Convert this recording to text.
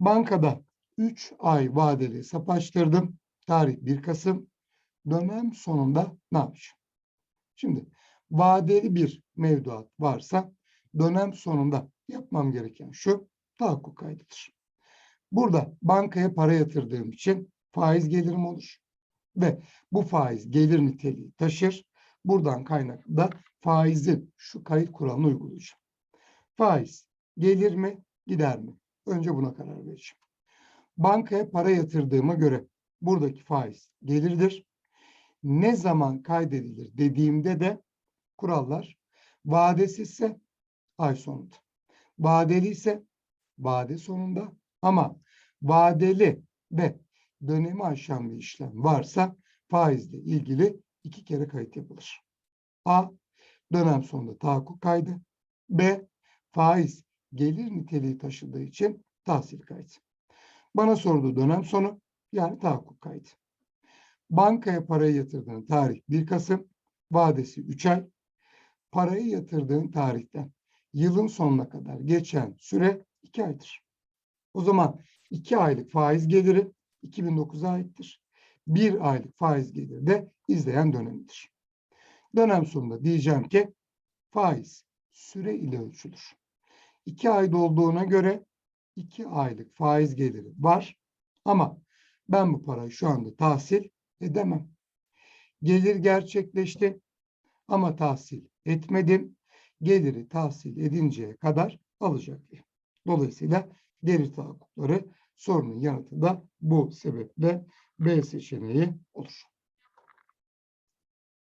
Bankada 3 ay vadeli hesap açtırdım. Tarih 1 Kasım. Dönem sonunda ne yapacağım? Şimdi vadeli bir mevduat varsa dönem sonunda yapmam gereken şu tahakkuk kaydıdır. Burada bankaya para yatırdığım için faiz gelirim olur ve bu faiz gelir niteliği taşır. Buradan kaynaklı da faizin şu kayıt kuralını uygulayacağım. Faiz gelir mi, gider mi? Önce buna karar vereceğim. Bankaya para yatırdığıma göre buradaki faiz gelirdir. Ne zaman kaydedilir dediğimde de kurallar vadesizse ay sonunda. Vadeli ise vade sonunda ama vadeli ve dönemi aşan bir işlem varsa faizle ilgili iki kere kayıt yapılır. A. Dönem sonunda tahakkuk kaydı. B. Faiz gelir niteliği taşıdığı için tahsil kaydı. Bana sorduğu dönem sonu yani tahakkuk kaydı. Bankaya parayı yatırdığın tarih 1 Kasım, vadesi 3 ay. Parayı yatırdığın tarihten yılın sonuna kadar geçen süre 2 aydır. O zaman 2 aylık faiz geliri 2009'a aittir. 1 aylık faiz geliri de izleyen dönemidir. Dönem sonunda diyeceğim ki faiz süre ile ölçülür. 2 ay dolduğuna göre 2 aylık faiz geliri var ama ben bu parayı şu anda tahsil edemem. Gelir gerçekleşti ama tahsil etmedim. Geliri tahsil edinceye kadar alacaklıyım. Dolayısıyla gelir tahakkukları sorunun yanıtı da bu sebeple B seçeneği olur.